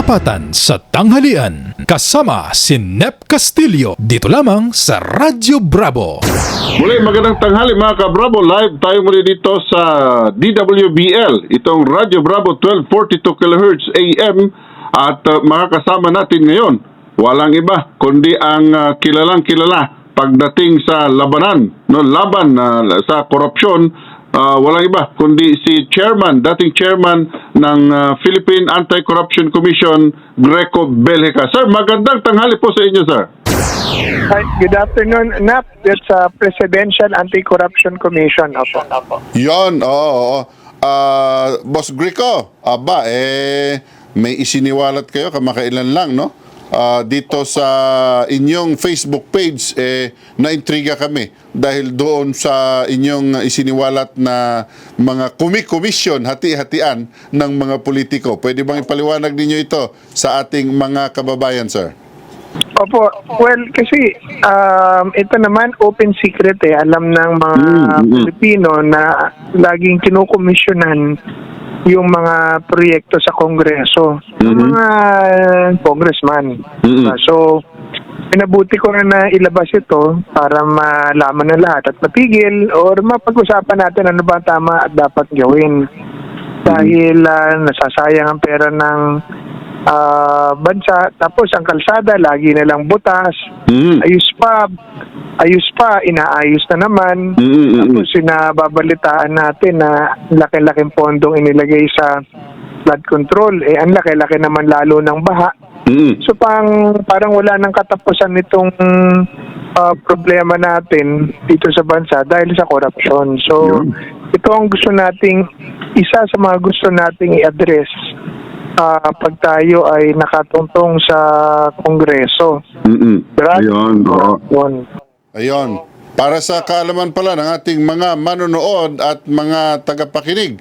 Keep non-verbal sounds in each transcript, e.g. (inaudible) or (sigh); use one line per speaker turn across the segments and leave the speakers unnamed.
Tapatan sa tanghalian kasama si Nep Castillo dito lamang sa Radyo Bravo.
Muli, magandang tanghali mga ka-Bravo. Live tayo muli dito sa DWBL, itong Radyo Bravo 1242 kHz AM at uh, makakasama natin ngayon. Walang iba kundi ang uh, kilalang kilala pagdating sa labanan, no, laban uh, sa korupsyon. Uh, walang iba kundi si chairman, dating chairman ng uh, Philippine Anti-Corruption Commission, Greco Belhica. Sir, magandang tanghali po sa inyo, sir.
Hi, good afternoon, NAP. It's a Presidential Anti-Corruption Commission. Opo. Opo.
Yon, oo, oo. Ah, Boss Grico, aba, eh, may isiniwalat kayo kamakailan lang, no? Ah, dito sa inyong Facebook page, eh, naintriga kami dahil doon sa inyong isiniwalat na mga kumi-commission, hati-hatian ng mga politiko. Pwede bang ipaliwanag ninyo ito sa ating mga kababayan, sir?
Opo. Well, kasi um, ito naman open secret eh. Alam ng mga
Mm, mm.
Pilipino na laging kinukomisyonan yung mga proyekto sa Kongreso. Ng
Mhm.
mga congressman.
Mhm.
Uh, so, pinabuti ko na na ilabas ito para malaman ng lahat at matigil or mapag-usapan natin ano ba tama at dapat gawin. Dahil ah, nasasayang ang pera ng ah, bansa. Tapos ang kalsada, lagi na lang butas.
Mm.
Ayos pa, ayos pa, inaayos na naman.
Mm, mm, mm.
Tapos sinababalitaan natin na laki-laking pondong inilagay sa flood control. Eh, ang laki-laki naman lalo ng baha.
Mm.
So pang parang wala nang katapusan nitong ah, problema natin dito sa bansa dahil sa corruption. So
Yun.
ito ang gusto nating isa sa mga gusto nating i-address ah, pag tayo ay nakatungtong sa Kongreso.
Mm.
Grabe.
Ayun, oo.
Yun.
Ayon. Para sa kaalaman pala ng ating mga manonood at mga tagapakinig,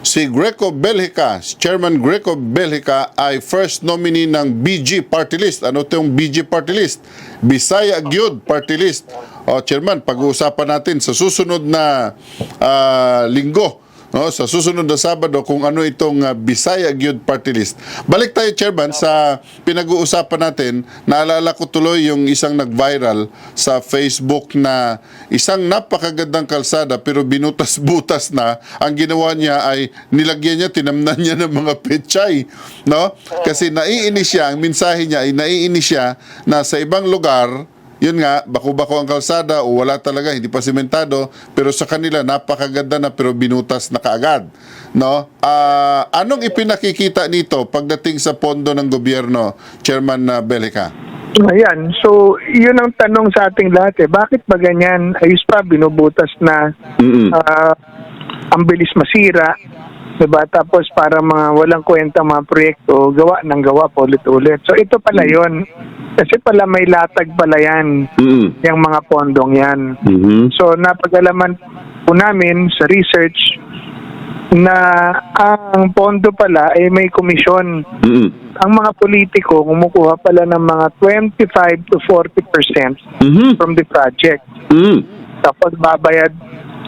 si Greco Belhica, si Chairman Greco Belhica ay first nominee ng BG Party List. Ano ito yung BG Party List? Bisaya Gyud Party List. O, Chairman, pag-uusapan natin sa susunod na ah, linggo no, sa susunod na Sabado kung ano itong uh, Bisaya Gyud Party List. Balik tayo, Chairman, sa pinag-uusapan natin. Naalala ko tuloy yung isang nag-viral sa Facebook na isang napakagandang kalsada pero binutas-butas na. Ang ginawa niya ay nilagyan niya, tinamnan niya ng mga pechay. No? Kasi naiinis siya, ang mensahe niya ay naiinis siya na sa ibang lugar, yun nga, bako-bako ang kalsada o wala talaga, hindi pa sementado, pero sa kanila napakaganda na pero binutas na kaagad. No? Ah, anong ipinakikita nito pagdating sa pondo ng gobyerno, Chairman uh, Belica?
Ayan. So, yun ang tanong sa ating lahat eh. Bakit ba ganyan? Ayos pa, binubutas na
Mm.
ah, ang bilis masira. Diba? Tapos para mga walang kwenta mga proyekto, gawa ng gawa po ulit-ulit. So ito pala yon Kasi pala may latag pala yan,
Mm.
yung mga pondong yan.
Mhm.
So napagalaman po namin sa research na ang pondo pala ay may komisyon.
Mm.
Ang mga politiko kumukuha pala ng mga 25 to 40%
Mhm.
from the project.
Mm.
Tapos babayad.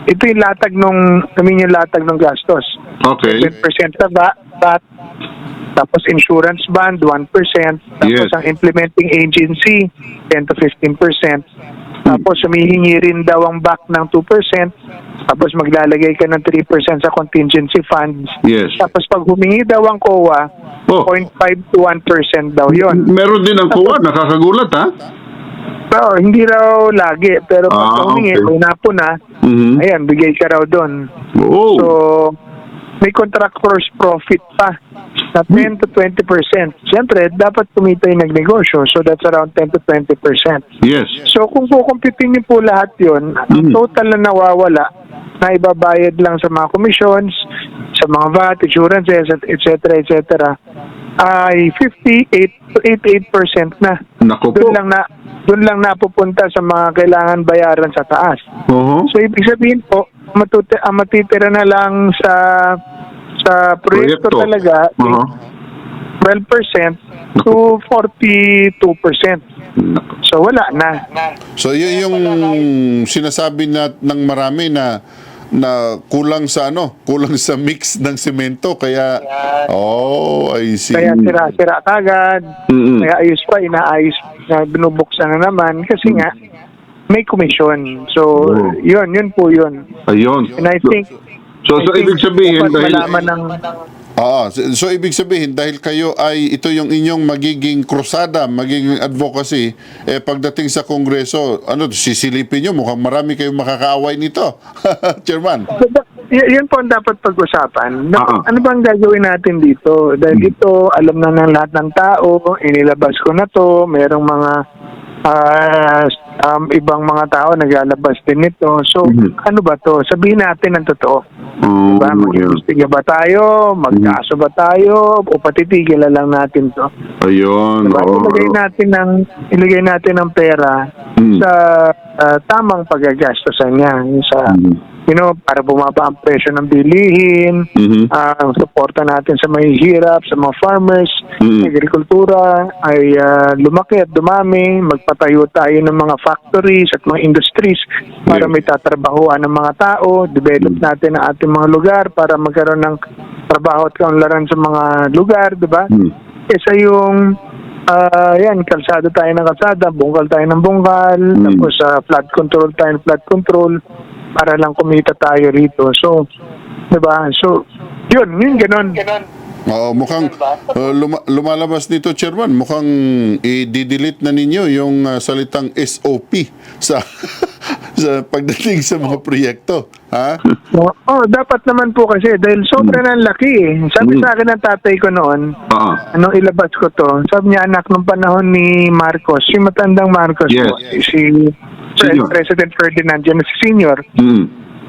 Ito yung latag nung, I mean yung latag ng gastos.
Okay.
10% na ba, VAT, tapos insurance bond, 1%, tapos
Yes.
ang implementing agency, 10 to 15%, tapos humihingi rin daw ang back ng 2%, tapos maglalagay ka ng 3% sa contingency funds,
Yes.
tapos pag humingi daw ang COA,
Oh.
0.5 to 1% daw yon.
Meron din ang kuwa, nakakagulat ha?
Pero hindi raw lagi, pero pag
Ah,
humingi,
okay.
may napo na,
Mhm.
ayan, bigay ka raw doon.
Oh.
So, may contractor's profit pa na 10 to 20%. Siyempre, dapat kumita yung nagnegosyo. So, that's around 10 to 20%.
yes.
So, kung kukumpitin niyo po lahat yun, ang
Mm.
total na nawawala na ibabayad lang sa mga commissions, sa mga VAT, insurances, et cetera, et cetera, ay 58 to 88% na.
Nako po.
Doon lang na doon lang napupunta sa mga kailangan bayaran sa taas.
Oo.
So ibig sabihin po, matut ang matitira na lang sa sa proyekto,
Proyekto.
talaga
Oo.
12% to 42%.
Nako.
So wala na.
So yun yung sinasabi na ng marami na na kulang sa ano, kulang sa mix ng semento kaya oh, I see.
Kaya sira-sira kagad.
Mm-mm.
Kaya ayos pa, inaayos na binubuksan na naman. Kasi nga, may commission. So,
Oo.
yun, yun po yun.
Ayun.
And I think,
So, so ibig sabihin dahil
malaman ng,
Oo. So, so, ibig sabihin, dahil kayo ay ito yung inyong magiging krusada, magiging advocacy, eh pagdating sa Kongreso, ano, sisilipin nyo, mukhang marami kayong makakaaway nito. (laughs) Chairman.
Y- yun po ang dapat pag-usapan. Na-
Ah.
Ano bang gagawin natin dito? Dahil dito, alam na ng lahat ng tao, inilabas ko na to, merong mga ah, um, ibang mga tao naglalabas din nito. So,
Mhm.
ano ba to? Sabihin natin ang totoo.
Oh,
Diba? Mag-imbestiga ba tayo? Magkaso ba tayo? O patitigil na lang natin to?
Ayun.
Diba?
oo.
Ilagay natin ng ilagay natin ng pera
Mm.
sa ah, tamang paggagastosan niya. Sa,
Mm.
you know, para bumaba ang presyo ng bilihin,
Mhm.
ang suporta natin sa mahihirap, sa mga farmers,
Mm.
sa agrikultura ay ah, lumaki at dumami, magpatayo tayo ng mga factories at mga industries para
Yeah.
may tatrabahuan ng mga tao, develop natin ang ating mga lugar para magkaroon ng trabaho at kaunlaran sa mga lugar, di ba?
Mm.
Kesa yung ah yan, kalsada tayo ng kalsada, bungkal tayo ng bungkal, tapos sa flood control tayo ng flood control para lang kumita tayo rito. So, 'di ba? So, yun, yun ganun.
Oo, mukhang uh, luma- lumalabas dito, Chairman, mukhang i-delete na ninyo yung uh, salitang SOP sa (laughs) sa pagdating sa mga proyekto. Ha?
Oh, oh, dapat naman po kasi dahil sobra na laki eh. Sabi
Mm.
sa akin ng tatay ko noon,
Oo.
anong ilabas ko to, sabi niya anak nung panahon ni Marcos, si matandang Marcos
Yes.
po, si Pre-
Senior.
President Ferdinand, yun si senior,
Mm.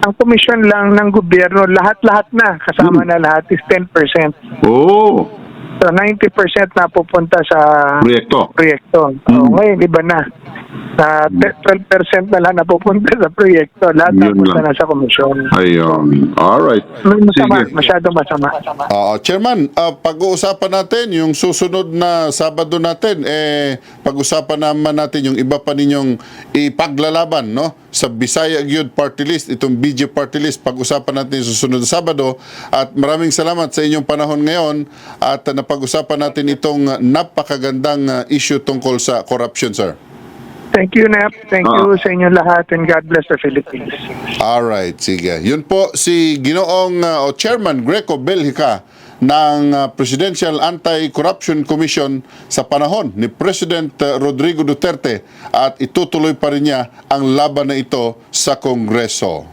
Ang komisyon lang ng gobyerno, lahat-lahat na, kasama
Mm.
na lahat is 10%.
Oh,
So 90% na pupunta sa
proyekto.
proyekto.
Mm.
So, ngayon, iba na. Na 12% na lang napupunta sa proyekto. Lahat
Yun
napunta
lang.
na sa komisyon.
Ayun. Alright.
Masama,
Sige.
masyadong masama.
Oo, Chairman, uh, pag-uusapan natin yung susunod na Sabado natin, eh, pag-usapan naman natin yung iba pa ninyong ipaglalaban, no? Sa Bisaya Youth Party List, itong BJ Party List, pag-usapan natin yung susunod na Sabado. At maraming salamat sa inyong panahon ngayon at napag-usapan natin itong napakagandang uh, issue tungkol sa corruption, sir.
Thank you, Nap. Thank
Ah.
you sa inyo lahat and God bless the Philippines.
Alright, sige. Yun po si Ginoong uh, o Chairman Greco Belhica ng uh, Presidential Anti-Corruption Commission sa panahon ni President uh, Rodrigo Duterte at itutuloy pa rin niya ang laban na ito sa Kongreso.